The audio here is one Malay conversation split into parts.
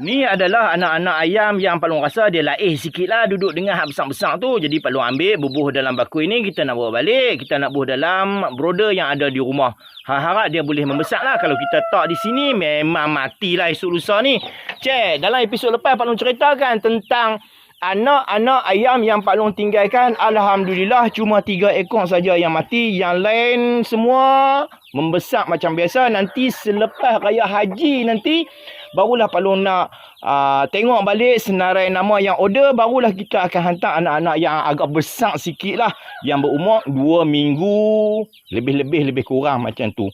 Ni adalah anak-anak ayam yang Palung rasa dia laih sikit lah duduk dengan hak besar-besar tu. Jadi Palung ambil bubuh dalam baku ini kita nak bawa balik. Kita nak bubuh dalam broder yang ada di rumah. Harap-harap dia boleh membesar lah. Kalau kita tak di sini memang matilah esok lusa ni. Cik, dalam episod lepas Palung ceritakan tentang anak-anak ayam yang Pak Long tinggalkan alhamdulillah cuma tiga ekor saja yang mati. Yang lain semua membesar macam biasa. Nanti selepas raya haji nanti barulah Pak Long nak uh, tengok balik senarai nama yang order. Barulah kita akan hantar anak-anak yang agak besar sikit lah yang berumur dua minggu. Lebih-lebih lebih kurang macam tu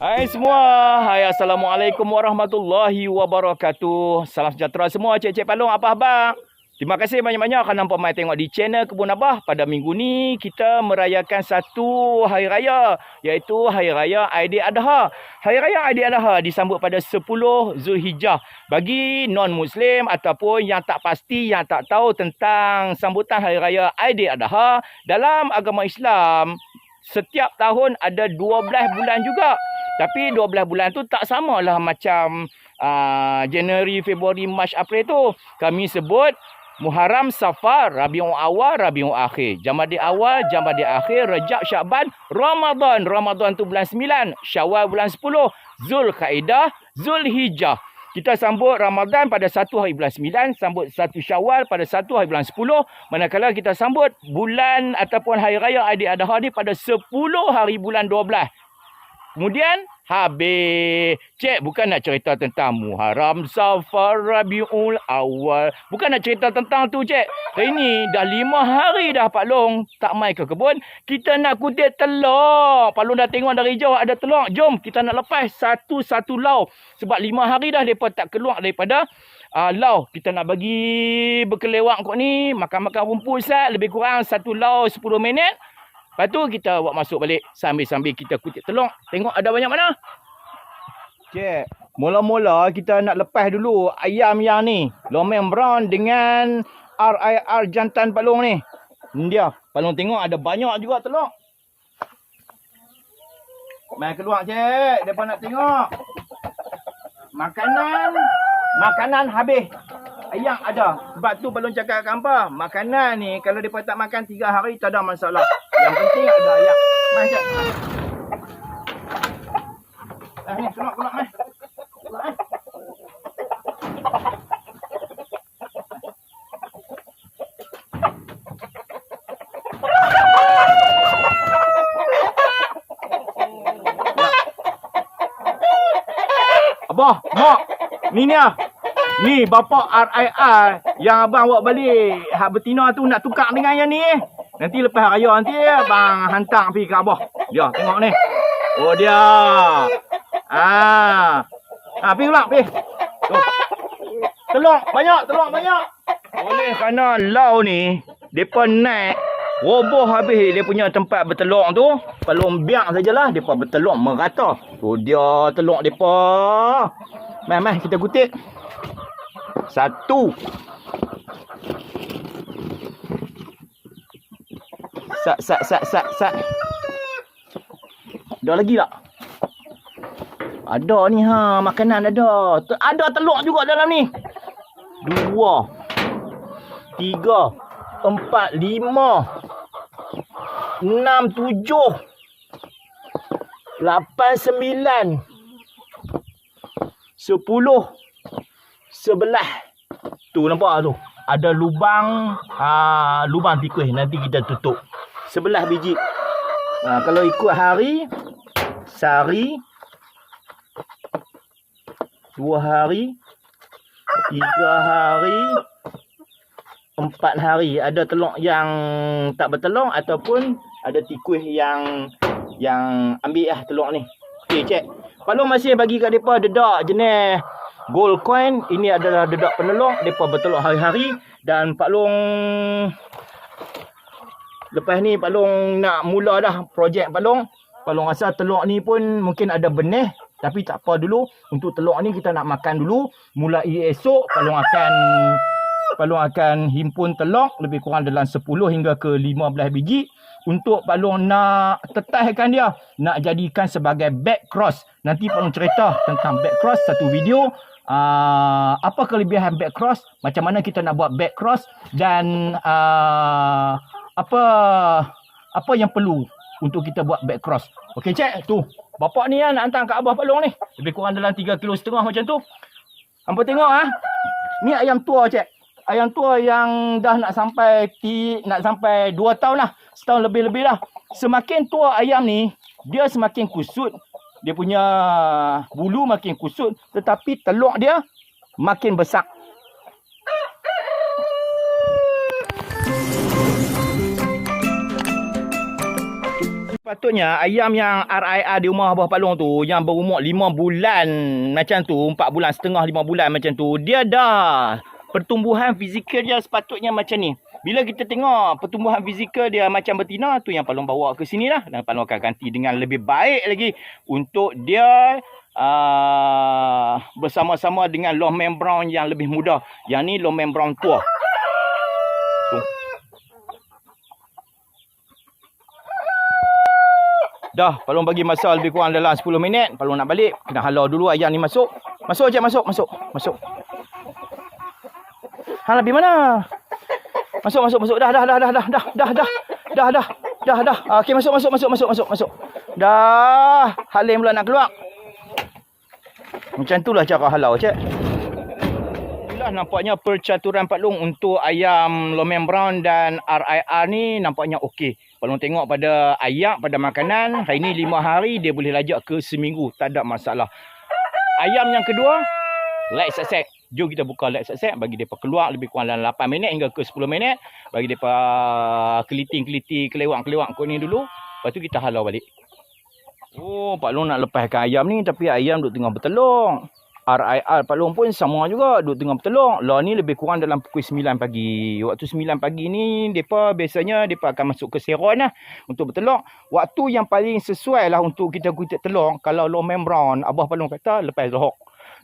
Hai semua. Hai Assalamualaikum warahmatullahi wabarakatuh. Salam sejahtera semua cik-cik palung apa khabar? Terima kasih banyak-banyak kerana nampak mai tengok di channel Kebun Abah. Pada minggu ni kita merayakan satu hari raya iaitu Hari Raya Aidiladha. Hari Raya Aidiladha disambut pada 10 Zulhijjah. Bagi non-muslim ataupun yang tak pasti yang tak tahu tentang sambutan Hari Raya Aidiladha dalam agama Islam setiap tahun ada 12 bulan juga. Tapi 12 bulan tu tak samalah macam uh, Januari, Februari, Mac, April tu. Kami sebut Muharram, Safar, Rabiul Awal, Rabiul Akhir. Jamadi Awal, Jamadi Akhir, Rejab, Syakban, Ramadan. Ramadan tu bulan 9, Syawal bulan 10, Zulkaidah, Zulhijjah. Kita sambut Ramadan pada satu hari bulan 9, sambut satu Syawal pada satu hari bulan 10, manakala kita sambut bulan ataupun hari raya Aidiladha ni pada 10 hari bulan 12. Kemudian habis. Cik bukan nak cerita tentang Muharram, Safar, Rabiul Awal. Bukan nak cerita tentang tu cik. Hari ni dah lima hari dah Pak Long tak mai ke kebun. Kita nak kutip telur. Pak Long dah tengok dari jauh ada telur. Jom kita nak lepas satu-satu lau. Sebab lima hari dah mereka tak keluar daripada uh, lau. Kita nak bagi berkelewak kok ni. Makan-makan rumput sat. Lebih kurang satu lau 10 minit. Lepas tu kita buat masuk balik sambil-sambil kita kutip telur. Tengok ada banyak mana. Cik, mula-mula kita nak lepas dulu ayam yang ni. Lomeng brown dengan RIR jantan palung ni. Dia. Palung tengok ada banyak juga telur. Mai keluar cik. Depa nak tengok. Makanan. Makanan habis. Ayam ada. Sebab tu belum cakap kat hampa. Makanan ni kalau mereka tak makan 3 hari tak ada masalah. Yang penting ada ayam. Mai cik. Ah ni keluar keluar mai. Abah, mak. Ni ni ah. Ni bapa RIR yang abang bawa balik. Hak betina tu nak tukar dengan yang ni. Nanti lepas raya nanti abang hantar pergi ke abah. Ya, tengok ni. Oh dia. Ah. Ah, pergi pula, pergi. Tuh. Telur banyak, telur banyak. Oleh kerana lau ni depa naik roboh habis dia punya tempat bertelur tu. Kalau biak sajalah depa bertelur merata. Tu dia telur depa. Mai mai kita kutip. Satu. Sat sat sat sat sat. Ada lagi tak? Ada ni ha, makanan ada. Te- Ada telur juga dalam ni. Dua. Tiga. Empat. Lima. Enam. Tujuh. Lapan. Sembilan. Sepuluh. Sebelah. Tu nampak tu. Ada lubang. Ha, lubang tikus. Nanti kita tutup. Sebelah biji. Ha, kalau ikut hari. Sehari. Dua hari. Tiga hari. Empat hari. Ada telur yang tak bertelur. Ataupun ada tikus yang yang ambil lah telur ni. Okey, cek. Kalau masih bagi kat mereka dedak jenis gold coin. Ini adalah dedak penelok. Mereka bertelur hari-hari. Dan Pak Long... Lepas ni Pak Long nak mula dah projek Pak Long. Pak Long rasa telur ni pun mungkin ada benih. Tapi tak apa dulu. Untuk telur ni kita nak makan dulu. Mulai esok Pak Long akan... Pak Long akan himpun telur. Lebih kurang dalam 10 hingga ke 15 biji. Untuk Pak Long nak tetahkan dia. Nak jadikan sebagai back cross. Nanti Pak Long cerita tentang back cross satu video. Uh, apa kelebihan back cross? Macam mana kita nak buat back cross? Dan... Uh, apa apa yang perlu untuk kita buat back cross. Okey cek tu. Bapak ni kan nak hantar kat Abah Pak Long ni. Lebih kurang dalam 3 kilo setengah macam tu. Hampa tengok ah. Ha? Ni ayam tua cek. Ayam tua yang dah nak sampai ti, nak sampai 2 tahun lah. Setahun lebih-lebih lah. Semakin tua ayam ni, dia semakin kusut. Dia punya bulu makin kusut. Tetapi telur dia makin besar. Patutnya ayam yang RIR di rumah Abah Palung tu yang berumur 5 bulan macam tu, 4 bulan setengah 5 bulan macam tu, dia dah pertumbuhan fizikal dia sepatutnya macam ni. Bila kita tengok pertumbuhan fizikal dia macam betina tu yang Palung bawa ke sini lah dan Palung akan ganti dengan lebih baik lagi untuk dia uh, bersama-sama dengan long membran yang lebih muda. Yang ni long membran tua. Dah, Palung bagi masa lebih kurang dalam 10 minit. Palung nak balik. Kena halau dulu ayam ni masuk. Masuk je, masuk, masuk, masuk. Hang lebih mana? Masuk, masuk, masuk. Dah, dah, dah, dah, dah, dah, dah, dah. Dah, dah, dah, dah. Okey, masuk, masuk, masuk, masuk, masuk, masuk. Dah. Halim pula nak keluar. Macam itulah cara halau, cik. Inilah nampaknya percaturan Pak Long untuk ayam Lomen Brown dan RIR ni nampaknya okey. Kalau tengok pada ayam, pada makanan, hari ni lima hari dia boleh lajak ke seminggu. Tak ada masalah. Ayam yang kedua, light set Jom kita buka light set bagi dia keluar lebih kurang dalam 8 minit hingga ke 10 minit. Bagi dia keliting-keliting, kelewak-kelewak kot ni dulu. Lepas tu kita halau balik. Oh, Pak Long nak lepaskan ayam ni tapi ayam duduk tengah bertelur. RIR Pak Long pun sama juga duduk tengah bertelur. Lah ni lebih kurang dalam pukul 9 pagi. Waktu 9 pagi ni depa biasanya depa akan masuk ke seron lah untuk bertelur. Waktu yang paling sesuai lah untuk kita kutit telur kalau low membran Abah Pak Long kata lepas zuhur.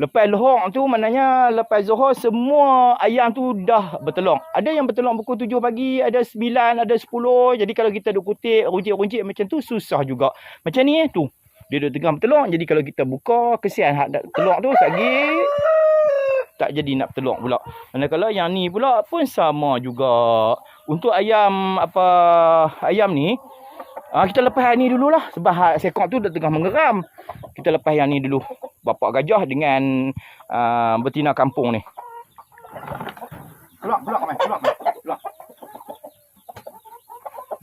Lepas zuhur tu maknanya lepas zuhur semua ayam tu dah bertelur. Ada yang bertelur pukul 7 pagi, ada 9, ada 10. Jadi kalau kita duk kutip runcit-runcit macam tu susah juga. Macam ni eh tu dia duduk tengah bertelur. Jadi kalau kita buka, kesian hak telur tu sagi tak jadi nak telur pula. Manakala yang ni pula pun sama juga. Untuk ayam apa ayam ni, ah, kita lepas yang ni dululah. Sebab sekok tu dah tengah mengeram. Kita lepas yang ni dulu. Bapak gajah dengan uh, betina kampung ni. Keluar, keluar, keluar, keluar.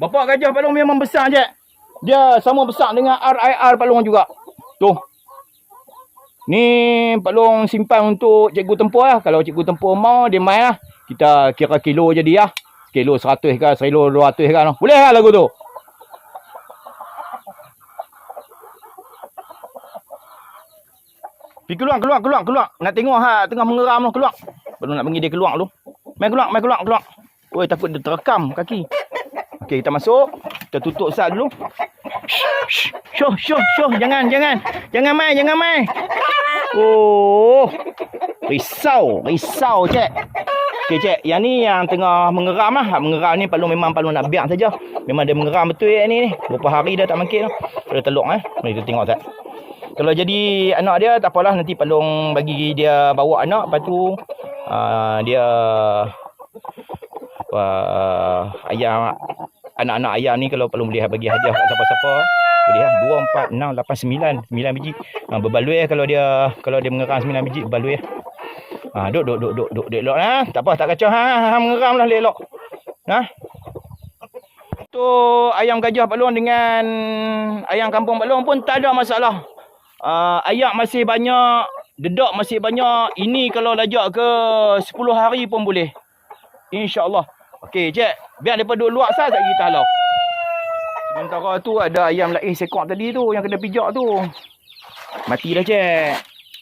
Bapak gajah palung memang besar je. Dia sama besar dengan RIR Pak Long juga. Tu. Ni Pak Long simpan untuk cikgu tempur lah. Kalau cikgu tempur mau, dia main lah. Kita kira kilo je dia lah. Kilo seratus ke, kilo dua ratus ke. Boleh lah lagu tu. Pergi keluar, keluar, keluar, keluar. Nak tengok ha, tengah mengeram tu, keluar. Baru nak pergi dia keluar tu. Main keluar, main keluar, keluar. Oi, takut dia terekam kaki. Okey, kita masuk. Kita tutup sat dulu. Syuh, syuh, syuh. Jangan, jangan. Jangan mai, jangan mai. Oh. Risau, risau, cik. Okey, cik. Yang ni yang tengah mengeram lah. Mengeram ni perlu memang perlu nak biar saja. Memang dia mengeram betul ya ni. Berapa hari dah tak makin tu. Ada teluk eh. Mari kita tengok tak. Kalau jadi anak dia tak apalah nanti Palung bagi dia bawa anak lepas tu uh, dia uh, ayam anak-anak ayah ni kalau perlu boleh bagi hadiah kat siapa-siapa boleh lah. 2, 4, 6, 8, 9 9 biji. Ha, berbaloi lah kalau dia kalau dia mengeram 9 biji berbaloi lah ha, duk duk duk duk duk duk elok lah. Tak apa tak kacau. Ha, ha mengeram lah elok. Ha? Tu ayam gajah Pak Long dengan ayam kampung Pak Long pun tak ada masalah. Uh, ayak masih banyak dedak masih banyak. Ini kalau lajak ke 10 hari pun boleh. Insyaallah. Okey cek Biar mereka duduk luar sah tak kita halau. Sementara tu ada ayam lain sekok tadi tu yang kena pijak tu. Mati dah cek.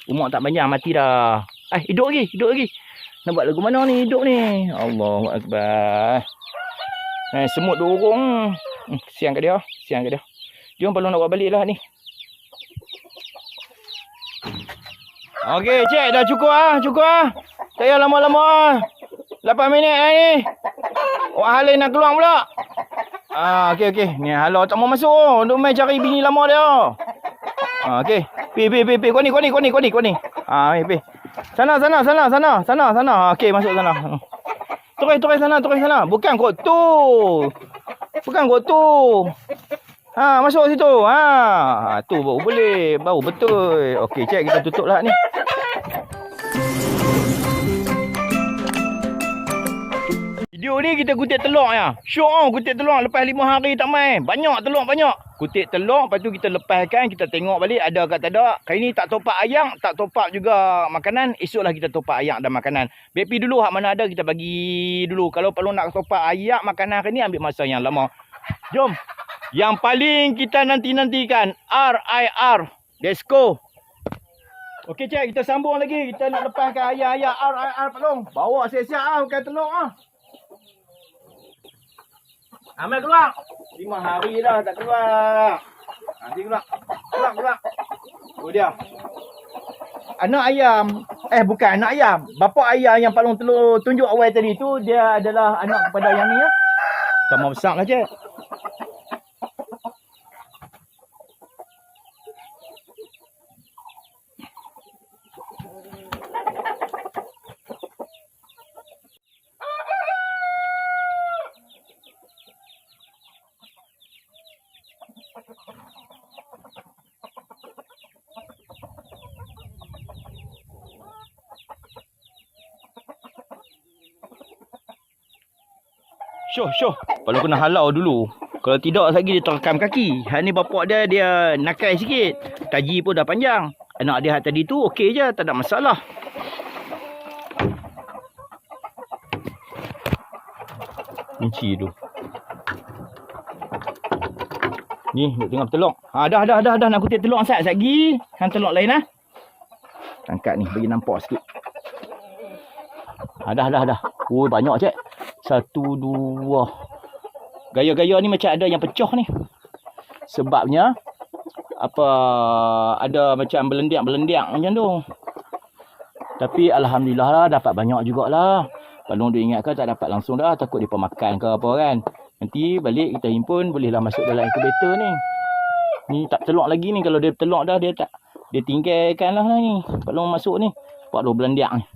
Umur tak banyak mati dah. Eh, hidup lagi, hidup lagi. Nak buat lagu mana ni hidup ni? Allahu akbar. Eh, semut dorong. Hmm, kesian kat dia, kesian kat dia. Jom perlu nak buat balik lah ni. Okey, cik dah cukup ah, cukup ah. Tak payah lama-lama ah. 8 minit dah ni. Wah, Halil nak keluar pula. Ah, okey okey. Ni halau tak mau masuk oh. Untuk main cari bini lama dia. Ah, okey. Pi pi pi pi. Kau ni kau ni kau ni kau ni kau ni. Ah, pi pi. Sana sana sana sana sana sana. Okey masuk sana. Terus terus sana terus sana. Bukan kau tu. Bukan kau tu. Ha, masuk situ. Ha tu baru boleh. Baru betul. Okey, cek kita tutup lah ni. Video ni kita kutip telur ya. Syok oh, kutip telur lepas lima hari tak main. Banyak telur banyak. Kutip telur lepas tu kita lepaskan, kita tengok balik ada ke tak ada. Kali ni tak topak ayak, tak topak juga makanan. Esoklah kita topak ayak dan makanan. BP dulu hak mana ada kita bagi dulu. Kalau perlu nak topak ayak makanan hari ni ambil masa yang lama. Jom. Yang paling kita nanti-nantikan RIR. Let's go. Okey cik, kita sambung lagi. Kita nak lepaskan ayak-ayak RIR pelong. Bawa siap-siap ah, bukan telur ah. Amal keluar. Lima hari dah tak keluar. Nanti keluar. Keluar, keluar. Tu dia. Anak ayam. Eh, bukan anak ayam. Bapa ayam yang paling telur tunjuk awal tadi tu, dia adalah anak kepada yang ni ya. Sama besar lah cik. Syuh, syuh. Kalau kena halau dulu. Kalau tidak lagi dia terekam kaki. Hak ni bapak dia, dia nakal sikit. Taji pun dah panjang. Anak dia tadi tu okey je. Tak ada masalah. Kunci tu. Ni, duk tengok telur. Ha, dah, dah, dah, dah. Nak kutip asat. Asat lagi. Hang telur lain lah. Angkat ni, bagi nampak sikit. Ha, dah, dah, dah. Oh, banyak cik. Satu, dua. Gaya-gaya ni macam ada yang pecah ni. Sebabnya, apa, ada macam belendiak-belendiak macam tu. Tapi Alhamdulillah lah, dapat banyak jugalah. Kalau dia ingat ke tak dapat langsung dah, takut dia pemakan ke apa kan. Nanti balik kita himpun, bolehlah masuk dalam incubator ni. Ni tak telur lagi ni, kalau dia telur dah, dia tak, dia tinggalkan lah ni. Kalau masuk ni, buat dua belendiak ni.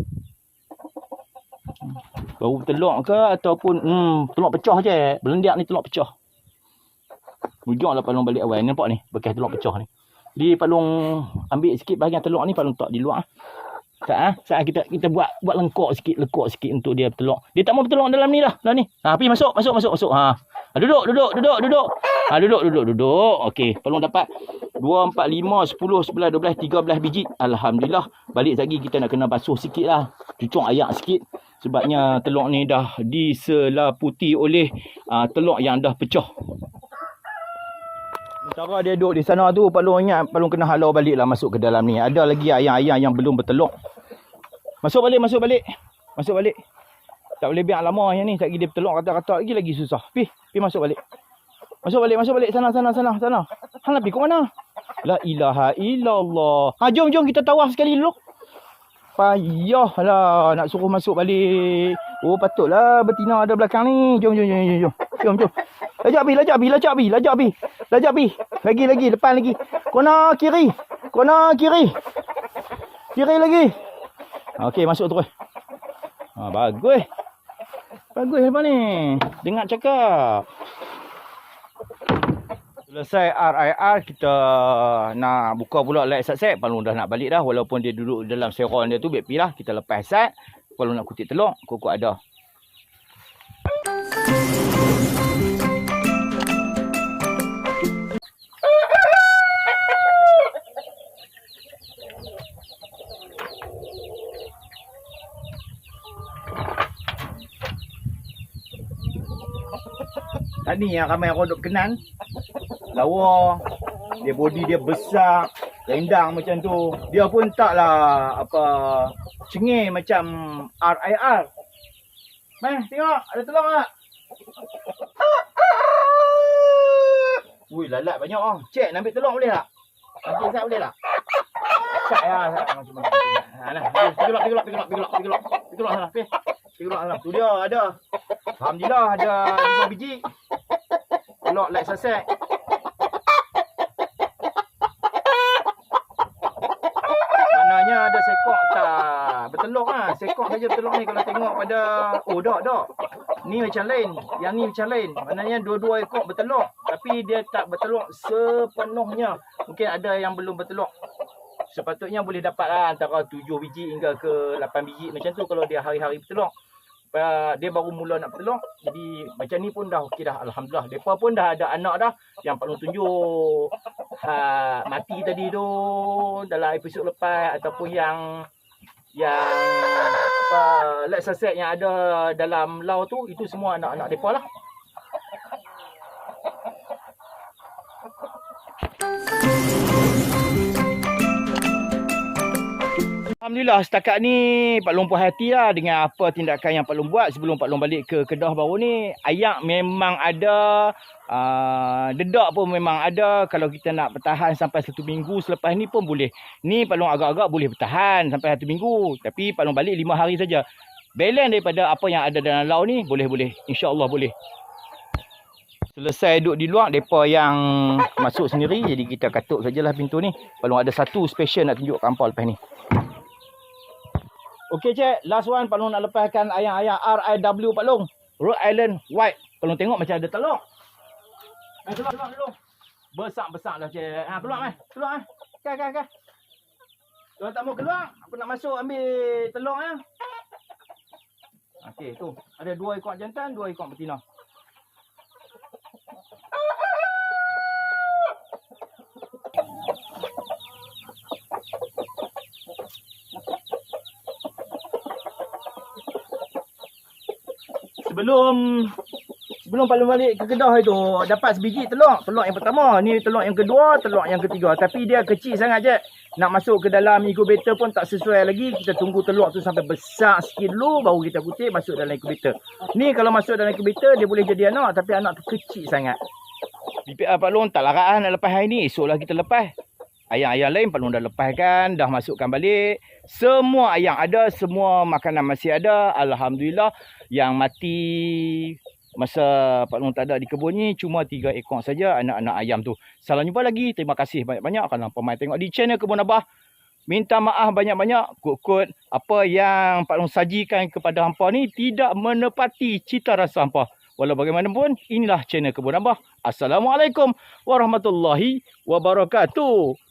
Baru telur ke ataupun hmm, telur pecah je. Belendiak ni telur pecah. Ujung lah palung balik awal. Nampak ni bekas telur pecah ni. Jadi palung ambil sikit bahagian telur ni palung tak di luar. Tak ah, saat kita kita buat buat lengkok sikit, lekuk sikit untuk dia telur. Dia tak mau telur dalam ni lah, dalam ni. Ha, pergi masuk, masuk, masuk, masuk. Ha. ha duduk, duduk, duduk, duduk. Ha, duduk, duduk, duduk. Okey, palung dapat 2 4 5 10 11 12 13 biji. Alhamdulillah. Balik lagi kita nak kena basuh sikit lah. Cucuk ayak sikit. Sebabnya telur ni dah diselaputi oleh uh, telur yang dah pecah. Sementara dia duduk di sana tu, Palung ingat Palung kena halau balik lah masuk ke dalam ni. Ada lagi ayam-ayam yang belum bertelur. Masuk balik, masuk balik. Masuk balik. Tak boleh biar lama yang ni. Tak dia bertelur kata-kata lagi lagi susah. Pi, pi masuk balik. Masuk balik, masuk balik. Sana, sana, sana, sana. Hang nak pergi ke mana? La ilaha illallah. Ha, jom, jom kita tawaf sekali dulu. Payah lah nak suruh masuk balik. Oh patutlah betina ada belakang ni. Jom jom jom jom jom. Jom jom. Lajak bi, lajak bi, lajak bi, lajak bi. Lajak bi. Lagi lagi depan lagi. Kona kiri. Kona kiri. Kiri lagi. Okey masuk terus. Ha bagus. Bagus apa ni? Dengar cakap. Selesai RIR kita nak buka pula light set set. Palung dah nak balik dah walaupun dia duduk dalam seron dia tu BP lah. Kita lepas set Kalau nak kutip telur kuku ada. Tadi yang ramai orang duk kenal lawa dia body dia besar Lendang macam tu. Dia pun taklah apa cengih macam RIR. Meh, tengok ada telur tak? Ui, lalat banyak orang. Cek, nak ambil telur boleh tak? Nanti saya boleh tak? Cek ya, macam mana? Ha, nah, pergi gelap, pergi gelap, pergi gelap, pergi gelap, pergi gelap. Pergi. Tu dia ada. Alhamdulillah ada 5 biji. Telur like sasek. Maknanya ada sekok tak? Bertelur lah. Sekok saja bertelur ni kalau tengok pada... Oh, tak, tak. Ni macam lain. Yang ni macam lain. Maknanya dua-dua ekor bertelur. Tapi dia tak bertelur sepenuhnya. Mungkin ada yang belum bertelur. Sepatutnya boleh dapat lah antara 7 biji hingga ke 8 biji macam tu kalau dia hari-hari bertelur. Uh, dia baru mula nak bertelur. Jadi macam ni pun dah okey dah. Alhamdulillah. Mereka pun dah ada anak dah. Yang perlu tunjuk ha, mati tadi tu dalam episod lepas. Ataupun yang yang apa let's set yang ada dalam lau tu itu semua anak-anak depa lah. Alhamdulillah setakat ni Pak Long puas hati lah dengan apa tindakan yang Pak Long buat sebelum Pak Long balik ke Kedah baru ni. Ayak memang ada, uh, dedak pun memang ada. Kalau kita nak bertahan sampai satu minggu selepas ni pun boleh. Ni Pak Long agak-agak boleh bertahan sampai satu minggu. Tapi Pak Long balik lima hari saja. Balance daripada apa yang ada dalam laut ni boleh-boleh. InsyaAllah boleh. Selesai duduk di luar, mereka yang masuk sendiri. Jadi kita katuk sajalah pintu ni. Long ada satu special nak tunjuk kampau lepas ni. Okey cik, last one Pak Long nak lepaskan ayam-ayam RIW Pak Long. Rhode Island White. Pak Long tengok macam ada telur. Eh, keluar, keluar, keluar. Besar-besar lah cik. Ha, keluar eh. Keluar eh. Kan, kan, kan. Kalau tak mau keluar, aku nak masuk ambil telur eh. Okey, tu. Ada dua ekor jantan, dua ekor betina. Sebelum Pak Long balik ke Kedah itu dapat sebiji telur. Telur yang pertama, ni telur yang kedua, telur yang ketiga. Tapi dia kecil sangat je. Nak masuk ke dalam incubator pun tak sesuai lagi. Kita tunggu telur tu sampai besar sikit dulu baru kita kutip masuk dalam incubator. Ni kalau masuk dalam incubator dia boleh jadi anak tapi anak tu kecil sangat. BPR Pak Long tak larat nak lepas hari ni. Esoklah kita lepas. Ayam-ayam lain Long dah lepaskan, dah masukkan balik. Semua ayam ada, semua makanan masih ada. Alhamdulillah yang mati masa Pak Long tak ada di kebun ni cuma tiga ekor saja anak-anak ayam tu. Salam jumpa lagi. Terima kasih banyak-banyak kalau pemain tengok di channel Kebun Abah. Minta maaf banyak-banyak kut-kut apa yang Pak Long sajikan kepada hampa ni tidak menepati cita rasa hampa. Walau bagaimanapun, inilah channel Kebun Abah. Assalamualaikum warahmatullahi wabarakatuh.